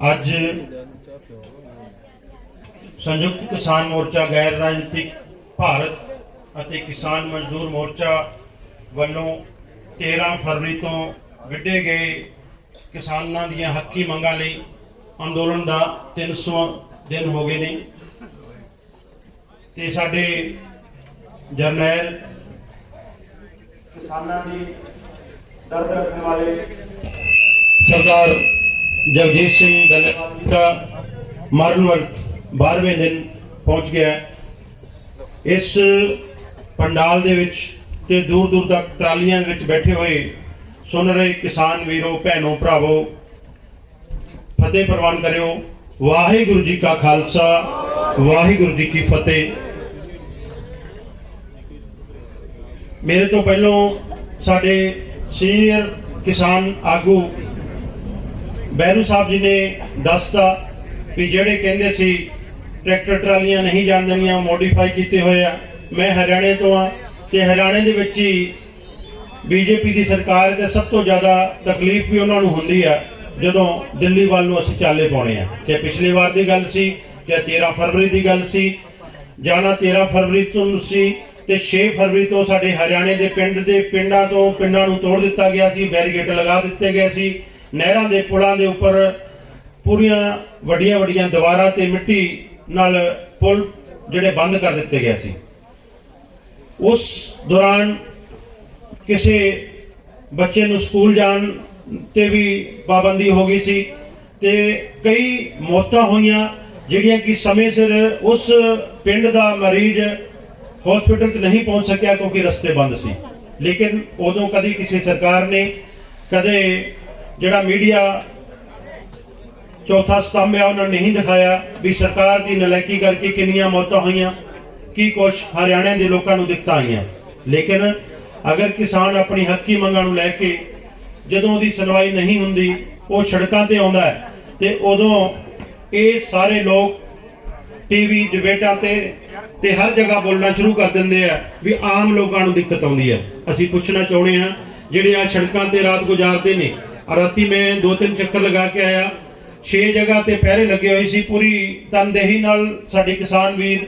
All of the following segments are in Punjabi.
ਅੱਜ ਸੰਯੁਕਤ ਕਿਸਾਨ ਮੋਰਚਾ ਗੈਰ ਰਾਜਨੀਤਿਕ ਭਾਰਤ ਅਤੇ ਕਿਸਾਨ ਮਜ਼ਦੂਰ ਮੋਰਚਾ ਵੱਲੋਂ 13 ਫਰਵਰੀ ਤੋਂ ਵਿੱਢੇ ਗਏ ਕਿਸਾਨਾਂ ਦੀਆਂ ਹੱਕੀ ਮੰਗਾਂ ਲਈ ਅੰਦੋਲਨ ਦਾ 300 ਦਿਨ ਹੋ ਗਏ ਨੇ। ਤੇ ਸਾਡੇ ਜਰਨੈਲ ਕਿਸਾਨਾਂ ਦੀ ਦਰਦ ਰੱਖਣ ਵਾਲੇ ਸਰਦਾਰ ਜਗਜੀਤ ਸਿੰਘ ਦਲੇਵਾਲ ਜੀ ਦਾ ਮਰਨ ਵਕਤ 12ਵੇਂ ਦਿਨ ਪਹੁੰਚ ਗਿਆ ਇਸ ਪੰਡਾਲ ਦੇ ਵਿੱਚ ਤੇ ਦੂਰ ਦੂਰ ਤੱਕ ਟਰਾਲੀਆਂ ਦੇ ਵਿੱਚ ਬੈਠੇ ਹੋਏ ਸੁਣ ਰਹੇ ਕਿਸਾਨ ਵੀਰੋ, ਭੈਣੋ, ਭਰਾਵੋ, ਫਤਿਹ ਪ੍ਰਵਾਨ ਕਰਿਓ। ਵਾਹਿਗੁਰੂ ਜੀ ਕਾ ਖਾਲਸਾ, ਵਾਹਿਗੁਰੂ ਜੀ ਕੀ ਫਤਿਹ। ਮੇਰੇ ਤੋਂ ਪਹਿਲਾਂ ਸਾਡੇ ਸੀਨੀਅਰ ਕਿਸਾਨ ਆਗੂ ਬੈਰੂ ਸਾਹਿਬ ਜੀ ਨੇ ਦੱਸਤਾ ਵੀ ਜਿਹੜੇ ਕਹਿੰਦੇ ਸੀ ਟਰੈਕਟਰ ਟਰਾਲੀਆਂ ਨਹੀਂ ਜਾਣ ਦੇਣੀਆਂ ਮੋਡੀਫਾਈ ਕੀਤੇ ਹੋਏ ਆ। ਮੈਂ ਹਰਿਆਣੇ ਤੋਂ ਆ ਤੇ ਹਰਿਆਣੇ ਦੇ ਵਿੱਚ ਹੀ ਬੀਜੇਪੀ ਦੀ ਸਰਕਾਰ ਦੇ ਸਭ ਤੋਂ ਜ਼ਿਆਦਾ ਤਕਲੀਫ ਵੀ ਉਹਨਾਂ ਨੂੰ ਹੁੰਦੀ ਆ, ਜਦੋਂ ਦਿੱਲੀ ਵੱਲ ਨੂੰ ਅਸੀਂ ਚਾਲੇ ਪਾਉਣੇ ਆ। ਚਾਹੇ ਪਿਛਲੀ ਵਾਰ ਦੀ ਗੱਲ ਸੀ, ਚਾਹੇ 13 ਫਰਵਰੀ ਦੀ ਗੱਲ ਸੀ, ਜਾਣਾ 13 ਫਰਵਰੀ ਤੋਂ ਸੀ ਤੇ 6 ਫਰਵਰੀ ਤੋਂ ਸਾਡੇ ਹਰਿਆਣੇ ਦੇ ਪਿੰਡ ਦੇ ਪਿੰਡਾਂ ਤੋਂ ਪਿੰਡਾਂ ਨੂੰ ਤੋੜ ਦਿੱਤਾ ਗਿਆ ਸੀ ਬੈਰੀਗੇਟ ਲਗਾ ਦਿੱਤੇ ਗਏ ਸੀ। ਨਹਿਰਾਂ ਦੇ ਪੁਲਾਂ ਦੇ ਉੱਪਰ ਪੂਰੀਆਂ ਵੱਡੀਆਂ ਵੱਡੀਆਂ ਦੀਵਾਰਾਂ ਤੇ ਮਿੱਟੀ ਨਾਲ ਪੁਲ ਜਿਹੜੇ ਬੰਦ ਕਰ ਦਿੱਤੇ ਗਏ ਸੀ। ਉਸ ਦੌਰਾਨ ਕਿਸੇ ਬੱਚੇ ਨੂੰ ਸਕੂਲ ਜਾਣ ਤੇ ਵੀ ਪਾਬੰਦੀ ਹੋ ਗਈ ਸੀ ਤੇ ਕਈ ਮੌਤਾਂ ਹੋਈਆਂ, ਜਿਹੜੀਆਂ ਕਿ ਸਮੇਂ ਸਿਰ ਉਸ ਪਿੰਡ ਦਾ ਮਰੀਜ਼ ਹਸਪੀਟਲ 'ਚ ਨਹੀਂ ਪਹੁੰਚ ਸਕਿਆ ਕਿਉਂਕਿ ਰਸਤੇ ਬੰਦ ਸੀ। ਲੇਕਿਨ ਉਦੋਂ ਕਦੀ ਕਿਸੇ ਸਰਕਾਰ ਨੇ ਕਦੇ ਜਿਹੜਾ ਮੀਡੀਆ ਚੌਥਾ ਸਤੰਭ ਹੈ ਉਹਨਾਂ ਨੇ ਨਹੀਂ ਦਿਖਾਇਆ ਵੀ ਸਰਕਾਰ ਦੀ ਨਲਾਇਕੀ ਕਰਕੇ ਕਿੰਨੀਆਂ ਮੌਤਾਂ ਹੋਈਆਂ, ਕੀ ਕੁਛ ਹਰਿਆਣਾ ਦੇ ਲੋਕਾਂ ਨੂੰ ਦਿੱਕਤਾਂ ਆਈਆਂ। ਲੇਕਿਨ ਅਗਰ ਕਿਸਾਨ ਆਪਣੀ ਹੱਕੀ ਮੰਗਾਂ ਨੂੰ ਲੈ ਕੇ ਜਦੋਂ ਉਹਦੀ ਸੁਣਵਾਈ ਨਹੀਂ ਹੁੰਦੀ, ਉਹ ਸੜਕਾਂ ਤੇ ਆਉਂਦਾ ਹੈ, ਤੇ ਉਦੋਂ ਇਹ ਸਾਰੇ ਲੋਕ ਟੀਵੀ, ਡਿਬੇਟਾਂ ਤੇ ਤੇ ਹਰ ਜਗ੍ਹਾ ਬੋਲਣਾ ਸ਼ੁਰੂ ਕਰ ਦਿੰਦੇ ਆ ਵੀ ਆਮ ਲੋਕਾਂ ਨੂੰ ਦਿੱਕਤ ਆਉਂਦੀ ਹੈ। ਅਸੀਂ ਪੁੱਛਣਾ ਚਾਹੁੰਦੇ ਆ ਜਿਹੜੇ ਆ ਸੜਕਾਂ ਤੇ ਰਾਤ ਗੁਜ਼ਾਰਦੇ ਨੇ ਆ ਮੈਂ ਦੋ ਤਿੰਨ ਚੱਕਰ ਲਗਾ ਕੇ ਆਇਆ। ਛੇ ਜਗ੍ਹਾ ਤੇ ਪਹਿਰੇ ਲੱਗੇ ਹੋਏ ਸੀ ਪੂਰੀ ਤਨਦੇਹੀ ਨਾਲ ਸਾਡੇ ਕਿਸਾਨ ਵੀਰ।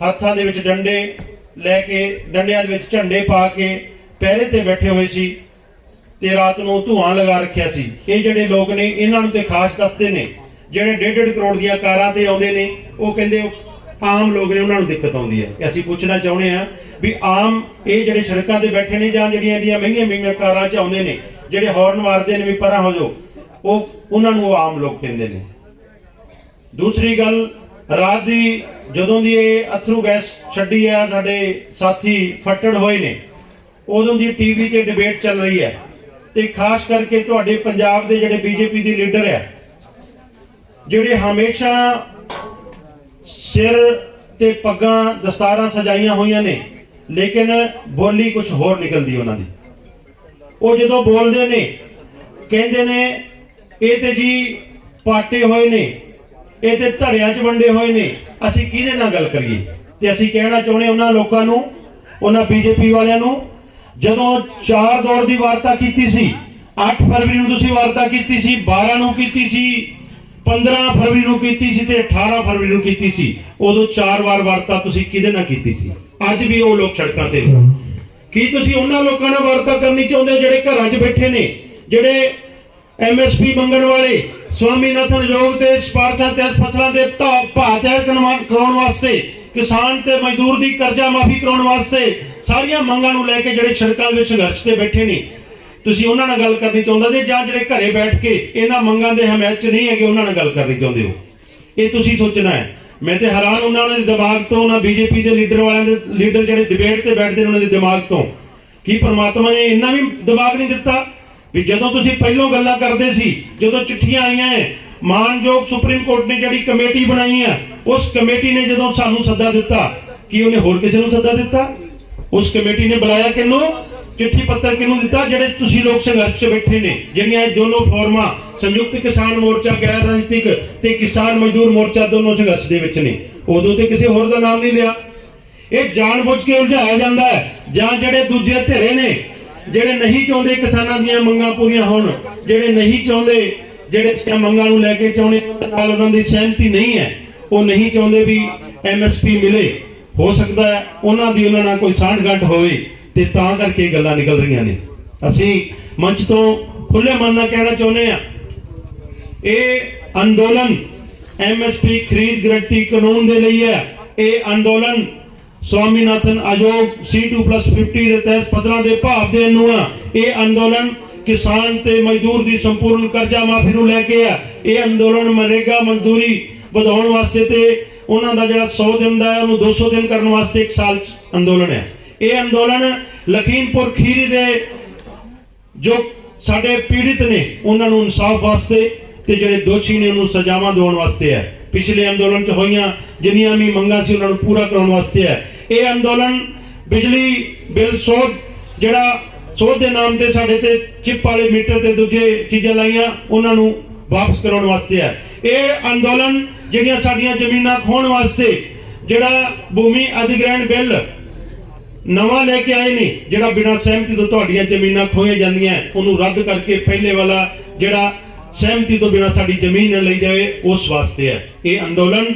ਹੱਥਾਂ ਦੇ ਵਿੱਚ ਡੰਡੇ ਲੈ ਕੇ, ਡੰਡਿਆਂ ਦੇ ਵਿੱਚ ਝੰਡੇ ਪਾ ਕੇ ਪਹਿਰੇ ਤੇ ਬੈਠੇ ਹੋਏ ਸੀ ਤੇ ਰਾਤ ਨੂੰ ਧੂਆਂ ਲਗਾ ਰੱਖਿਆ ਸੀ। ਇਹ ਜਿਹੜੇ ਲੋਕ ਨੇ, ਇਹਨਾਂ ਨੂੰ ਤੇ ਖਾਸ ਦੱਸਦੇ ਨੇ, ਜਿਹੜੇ ਡੇਢ ਡੇਢ ਕਰੋੜ ਦੀਆਂ ਕਾਰਾਂ ਤੇ ਆਉਂਦੇ ਨੇ, ਉਹ ਕਹਿੰਦੇ ਆਮ ਲੋਕ ਨੇ ਉਹਨਾਂ ਨੂੰ ਦਿੱਕਤ ਆਉਂਦੀ ਹੈ। ਕਿ ਅਸੀਂ ਪੁੱਛਣਾ ਚਾਹੁੰਦੇ ਆ ਵੀ ਆਮ ਇਹ ਜਿਹੜੇ ਸੜਕਾਂ ਤੇ ਬੈਠੇ ਨੇ ਜਾਂ ਜਿਹੜੀਆਂ ਜਿਹੜੀਆਂ ਮਹਿੰਗੀਆਂ ਮਹਿੰਗੀਆਂ ਕਾਰਾਂ 'ਚ ਆਉਂਦੇ ਨੇ, ਜਿਹੜੇ ਹਾਰਨ ਮਾਰਦੇ ਨੇ ਵੀ ਪਰਾਂ ਹੋ ਜਾਓ, ਉਹ ਉਹਨਾਂ ਨੂੰ ਉਹ ਆਮ ਲੋਕ ਕਹਿੰਦੇ ਨੇ। ਦੂਸਰੀ ਗੱਲ, ਰਾਤ ਦੀ ਜਦੋਂ ਦੀ ਇਹ ਅਥਰੂ ਗੈਸ ਛੱਡੀ ਆ, ਸਾਡੇ ਸਾਥੀ ਫੱਟੜ ਹੋਏ ਨੇ, ਉਦੋਂ ਦੀ ਟੀਵੀ ਤੇ ਡਿਬੇਟ ਚੱਲ ਰਹੀ ਹੈ ਤੇ ਖਾਸ ਕਰਕੇ ਤੁਹਾਡੇ ਪੰਜਾਬ ਦੇ ਜਿਹੜੇ ਬੀਜੇਪੀ ਦੇ ਲੀਡਰ ਆ, ਜਿਹੜੇ ਹਮੇਸ਼ਾ ਸਿਰ ਤੇ ਪੱਗਾਂ ਦਸਤਾਰਾਂ ਸਜਾਈਆਂ ਹੋਈਆਂ ਨੇ, ਲੇਕਿਨ ਬੋਲੀ ਕੁਝ ਹੋਰ ਨਿਕਲਦੀ ਉਹਨਾਂ ਦੀ। ਉਹ ਜਦੋਂ ਬੋਲਦੇ ਨੇ, ਕਹਿੰਦੇ ਨੇ, ਇਹ ਤੇ ਜੀ ਪਾਟੇ ਹੋਏ ਨੇ, ਇਹ ਤੇ ਧੜਿਆਂ 'ਚ ਵੰਡੇ ਹੋਏ ਨੇ, ਅਸੀਂ ਕਿਹਦੇ ਨਾਲ ਗੱਲ ਕਰੀਏ? ਤੇ ਅਸੀਂ ਕਹਿਣਾ ਚਾਹੁੰਦੇ ਉਹਨਾਂ ਲੋਕਾਂ ਨੂੰ, ਉਹਨਾਂ ਬੀਜੇਪੀ ਵਾਲਿਆਂ ਨੂੰ, ਜਦੋਂ ਚਾਰ ਦੌਰ ਦੀ ਵਾਰਤਾ ਕੀਤੀ ਸੀ 8 ਫਰਵਰੀ ਨੂੰ ਤੁਸੀਂ ਵਾਰਤਾ ਕੀਤੀ ਸੀ 12 ਨੂੰ ਕੀਤੀ ਸੀ 15 ਫਰਵਰੀ ਨੂੰ ਕੀਤੀ ਸੀ ਤੇ 18 ਫਰਵਰੀ ਨੂੰ ਕੀਤੀ ਸੀ। ਉਦੋਂ ਚਾਰ ਵਾਰ ਵਾਰਤਾ ਤੁਸੀਂ ਕਿਹਦੇ ਨਾਲ ਕੀਤੀ ਸੀ? ਅੱਜ ਵੀ ਉਹ ਲੋਕ ਸੜਕਾਂ ਤੇ ਕੀ ਤੁਸੀਂ ਉਹਨਾਂ ਲੋਕਾਂ ਨਾਲ ਵਾਰਤਾ ਕਰਨੀ ਚਾਹੁੰਦੇ ਜਿਹੜੇ ਘਰਾਂ 'ਚ ਬੈਠੇ ਨੇ? ਜਿਹੜੇ ਐਮਐਸਪੀ ਮੰਗਣ ਵਾਲੇ, ਸਵਾਮੀਨਾਥਨ ਯੋਗ ਤੇ ਸਿਫਾਰਸ਼ਾਂ ਤੇ ਫਸਲਾਂ ਦੇ ਭਾਅ ਤੈਅ ਕਰਾਉਣ ਵਾਸਤੇ, ਕਿਸਾਨ ਤੇ ਮਜ਼ਦੂਰ ਦੀ ਕਰਜ਼ਾ ਮਾਫੀ ਕਰਾਉਣ ਵਾਸਤੇ ਸਾਰੀਆਂ ਮੰਗਾਂ ਨੂੰ ਲੈ ਕੇ ਜਿਹੜੇ ਸੜਕਾਂ ਦੇ ਵਿੱਚ ਸੰਘਰਸ਼ ਤੇ ਬੈਠੇ ਨੇ ਤੁਸੀਂ ਉਹਨਾਂ ਨਾਲ ਗੱਲ ਕਰਨੀ ਚਾਹੁੰਦੇ ਜੇ, ਜਾਂ ਜਿਹੜੇ ਘਰੇ ਬੈਠ ਕੇ ਇਹਨਾਂ ਮੰਗਾਂ ਦੇ ਹਮਾਇਤ 'ਚ ਨਹੀਂ ਹੈਗੇ, ਉਹਨਾਂ ਨਾਲ ਗੱਲ ਕਰਨੀ ਚਾਹੁੰਦੇ ਹੋ? ਇਹ ਤੁਸੀਂ ਸੋਚਣਾ ਹੈ। ਮੈਂ ਤੇ ਹੈਰਾਨ ਉਹਨਾਂ ਦੇ ਦਿਮਾਗ ਤੋਂ, ਉਹਨਾਂ ਬੀਜੇਪੀ ਦੇ ਲੀਡਰ ਵਾਲਿਆਂ ਦੇ, ਲੀਡਰ ਜਿਹੜੇ ਡਿਬੇਟ ਤੇ ਬੈਠਦੇ ਉਹਨਾਂ ਦੇ ਦਿਮਾਗ ਤੋਂ। ਕੀ ਪਰਮਾਤਮਾ ਨੇ ਇੰਨਾ ਵੀ ਦਿਮਾਗ ਨਹੀਂ ਦਿੱਤਾ ਵੀ ਜਦੋਂ ਤੁਸੀਂ ਪਹਿਲੋਂ ਗੱਲਾਂ ਕਰਦੇ ਸੀ, ਜਦੋਂ ਚਿੱਠੀਆਂ ਆਈਆਂ ਹੈ ਮਾਨਯੋਗ ਸੁਪਰੀਮ ਕੋਰਟ ਨੇ ਜਿਹੜੀ ਕਮੇਟੀ ਬਣਾਈ ਹੈ ਉਸ ਕਮੇਟੀ ਨੇ ਜਦੋਂ ਸਾਨੂੰ ਸੱਦਾ ਦਿੱਤਾ, ਕੀ ਉਹਨੇ ਹੋਰ ਕਿਸੇ ਨੂੰ ਸੱਦਾ ਦਿੱਤਾ? ਉਸ ਕਮੇਟੀ ਨੇ ਬੁਲਾਇਆ ਕਿਹਨੂੰ? ਚਿੱਠੀ ਪੱਤਰ ਕਿਹਨੂੰ ਦਿੱਤਾ? ਜਿਹੜੇ ਤੁਸੀਂ ਲੋਕ ਸੰਘਰਸ਼ 'ਚ ਬੈਠੇ ਨੇ, ਜਿਹੜੀਆਂ ਇਹ ਦੋਨੋਂ ਫੋਰਮਾਂ ਸੰਯੁਕਤ ਕਿਸਾਨ ਮੋਰਚਾ, ਗੈਰ ਰਾਜਨੀਤਿਕ ਤੇ ਕਿਸਾਨ ਮਜ਼ਦੂਰ ਮੋਰਚਾ ਦੋਨੋਂ ਸੰਘਰਸ਼ ਦੇ ਵਿੱਚ ਨੇ। ਉਦੋਂ ਤੇ ਕਿਸੇ ਹੋਰ ਦਾ ਨਾਮ ਨਹੀਂ ਲਿਆ। ਇਹ ਜਾਣਬੁੱਝ ਕੇ ਉਲਝਾਇਆ ਜਾਂਦਾ ਹੈ। ਜਾਂ ਜਿਹੜੇ ਦੂਜੇ ਧਿਰੇ ਨੇ, ਜਿਹੜੇ ਨਹੀਂ ਚਾਹੁੰਦੇ ਕਿਸਾਨਾਂ ਦੀਆਂ ਮੰਗਾਂ ਪੂਰੀਆਂ ਹੋਣ, ਜਿਹੜੇ ਨਹੀਂ ਚਾਹੁੰਦੇ, ਜਿਹੜੇ ਇਸ ਮੰਗਾਂ ਨੂੰ ਲੈ ਕੇ ਚਾਹੁੰਦੇ ਨਾਲ ਉਹਨਾਂ ਦੀ ਸਹਿਮਤੀ ਨਹੀਂ ਹੈ। ਉਹ ਨਹੀਂ ਚਾਹੁੰਦੇ ਵੀ ਐਮਐਸਪੀ ਮਿਲੇ। ਹੋ ਸਕਦਾ ਹੈ ਉਹਨਾਂ ਦੀ ਉਹਨਾਂ ਨਾਲ ਕੋਈ ਸਾਂਠ-ਗੰਠ ਹੋਵੇ। ਤੇ ਤਾਂ ਕਰਕੇ ਇਹ ਗੱਲਾਂ ਨਿਕਲ ਰਹੀਆਂ ਨੇ। ਅਸੀਂ ਮੰਚ ਤੋਂ ਖੁੱਲੇ ਮਨ ਨਾਲ ਕਹਿਣਾ ਚਾਹੁੰਦੇ ਆ ਇਹ ਅੰਦੋਲਨ ਐਮਐਸਪੀ ਖਰੀਦ ਗਰੰਟੀ ਕਾਨੂੰਨ ਦੇ ਲਈ ਹੈ। ਇਹ ਅੰਦੋਲਨ ਸਵਾਮੀਨਾਥਨ ਆਯੋਗ C2+50 ਦੇ ਤਹਿਤ ਪੱਤਰਾਂ ਦੇ ਭਾਵ ਦੇਣ ਨੂੰ ਆ ਇਹ ਅੰਦੋਲਨ ਕਿਸਾਨ ਤੇ ਮਜ਼ਦੂਰ ਦੀ ਸੰਪੂਰਨ ਕਰਜ਼ਾ ਮਾਫੀ ਨੂੰ ਲੈ ਕੇ ਆ ਇਹ ਅੰਦੋਲਨ ਮਨਰੇਗਾ ਮਜ਼ਦੂਰੀ ਵਧਾਉਣ ਵਾਸਤੇ ਤੇ ਉਹਨਾਂ ਦਾ ਜਿਹੜਾ 100 ਦਿਨ ਦਾ ਹੈ, ਉਹਨੂੰ 200 ਦਿਨ ਕਰਨ ਵਾਸਤੇ ਇੱਕ ਸਾਲ ਅੰਦੋਲਨ ਹੈ। ਇਹ ਅੰਦੋਲਨ ਲਖੀਮਪੁਰ ਖੀਰੀ ਦੇ ਜੋ ਸਾਡੇ ਪੀੜਿਤ ਨੇ, ਉਹਨਾਂ ਨੂੰ ਇਨਸਾਫ ਵਾਸਤੇ ਤੇ ਜਿਹੜੇ ਦੋਸ਼ੀ ਨੇ ਉਹਨੂੰ ਸਜ਼ਾਵਾਂ ਦਿਵਾਉਣ ਵਾਸਤੇ ਹੈ। ਪਿਛਲੇ ਅੰਦੋਲਨ 'ਚ ਹੋਈਆਂ ਜਿੰਨੀਆਂ ਵੀ ਮੰਗਾਂ ਸੀ, ਉਹਨਾਂ ਨੂੰ ਪੂਰਾ ਕਰਾਉਣ ਵਾਸਤੇ ਹੈ। ਇਹ ਅੰਦੋਲਨ ਬਿਜਲੀ ਬਿੱਲ ਸੋਧ, ਜਿਹੜਾ ਸੋਧ ਦੇ ਨਾਮ ਤੇ ਸਾਡੇ ਤੇ ਚਿਪ ਵਾਲੇ ਮੀਟਰ ਤੇ ਦੂਜੇ ਚੀਜ਼ਾਂ ਲਾਈਆਂ, ਉਹਨਾਂ ਨੂੰ ਵਾਪਸ ਕਰਾਉਣ ਵਾਸਤੇ ਹੈ। ਇਹ ਅੰਦੋਲਨ ਜਿਹੜੀਆਂ ਸਾਡੀਆਂ ਜ਼ਮੀਨਾਂ ਖੋਣ ਵਾਸਤੇ, ਜਿਹੜਾ ਭੂਮੀ ਅਧਿਗ੍ਰਹਿਣ ਬਿੱਲ ਨਵਾਂ ਲੈ ਕੇ ਆਏ ਨੇ, ਜਿਹੜਾ ਬਿਨਾਂ ਸਹਿਮਤੀ ਤੋਂ ਤੁਹਾਡੀਆਂ ਜ਼ਮੀਨਾਂ ਖੋਏ ਜਾਂਦੀਆਂ, ਉਹਨੂੰ ਰੱਦ ਕਰਕੇ ਪਹਿਲੇ ਵਾਲਾ ਜਿਹੜਾ ਸਹਿਮਤੀ ਤੋਂ ਬਿਨਾਂ ਸਾਡੀ ਜ਼ਮੀਨ ਨਾ ਲਈ ਜਾਵੇ, ਉਸ ਵਾਸਤੇ ਹੈ। ਇਹ ਅੰਦੋਲਨ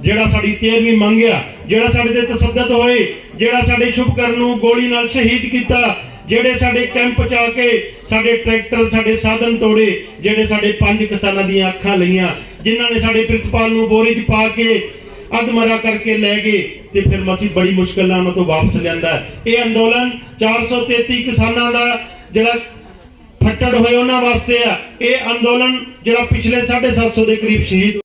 ਜਿਹੜਾ ਸਾਡੀ 13ਵੀਂ ਮੰਗ ਜਿਹੜਾ ਸਾਡੇ ਤੇ ਤਸੱਦਦ ਹੋਏ, ਜਿਹੜਾ ਸਾਡੇ ਸ਼ੁਭਕਰਨ ਨੂੰ ਗੋਲੀ ਨਾਲ ਸ਼ਹੀਦ ਕੀਤਾ, ਜਿਹੜੇ ਸਾਡੇ ਕੈਂਪ ਚ ਆ ਕੇ ਸਾਡੇ ਟਰੈਕਟਰ, ਸਾਡੇ ਸਾਧਨ ਤੋੜੇ, ਜਿਹੜੇ ਸਾਡੇ ਪੰਜ ਕਿਸਾਨਾਂ ਦੀਆਂ ਅੱਖਾਂ ਲਈਆਂ, ਜਿਨ੍ਹਾਂ ਨੇ ਸਾਡੇ ਪ੍ਰਿਤਪਾਲ ਨੂੰ ਬੋਰੀ 'ਚ ਪਾ ਕੇ ਅਧਮਰਾ ਕਰਕੇ ਲੈ ਗਏ ਤੇ ਫਿਰ ਅਸੀਂ ਬੜੀ ਮੁਸ਼ਕਲ ਨਾਲ ਉਹਨਾਂ ਤੋਂ ਵਾਪਸ ਲਿਆਂਦਾ ਇਹ ਅੰਦੋਲਨ 433 ਕਿਸਾਨਾਂ ਦਾ ਜਿਹੜਾ ਫੱਟੜ ਹੋਏ ਉਹਨਾਂ ਵਾਸਤੇ ਆ। ਇਹ ਅੰਦੋਲਨ ਜਿਹੜਾ ਪਿਛਲੇ 750 ਦੇ ਕਰੀਬ ਸ਼ਹੀਦ